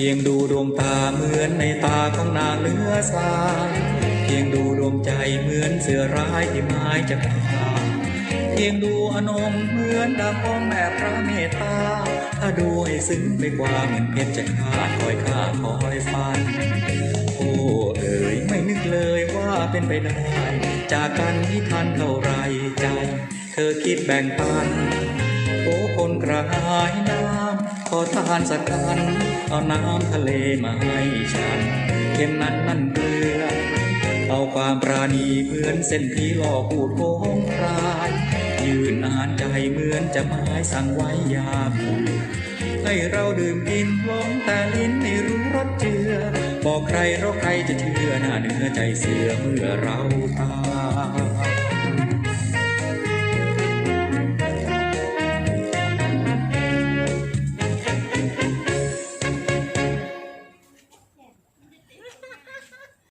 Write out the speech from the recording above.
พียงดูดวงตาเหมือนในตาของนางเลือสาเพียงดูดวงใจเหมือนเสือร้ายที่ไม้จะขาเพียงดูอนงเหมือนดังองค์แม่พระเมตตา ถ้าดูให้ซึ้งไปกว่าเหมือนเพชรจะขาดคอยฆ่าคอยฟัน โอ้เอ๋ยไม่นึกเลยว่าเป็นไปได้ จากกันที่ทันเท่าไรใจ เธอคิดแบ่งปัน โอ้คนกระหายน้ำ ขอทานสักกันเอาน้ำทะเลมาให้ฉันเข็มนั้นนั่นเกลือ เอาความปราณีเหมือนเส้นพีหลอกพูดโกงพรายยืนนานใจเหมือนจะหมายสั่งไว้ยาผูให้เราดื่มกินลงแต่ลิ้นไม่รู้รสเจือ บอกใครเราใครจะเชื่อหน้าเนื้อใจเสือเมื่อเราตาย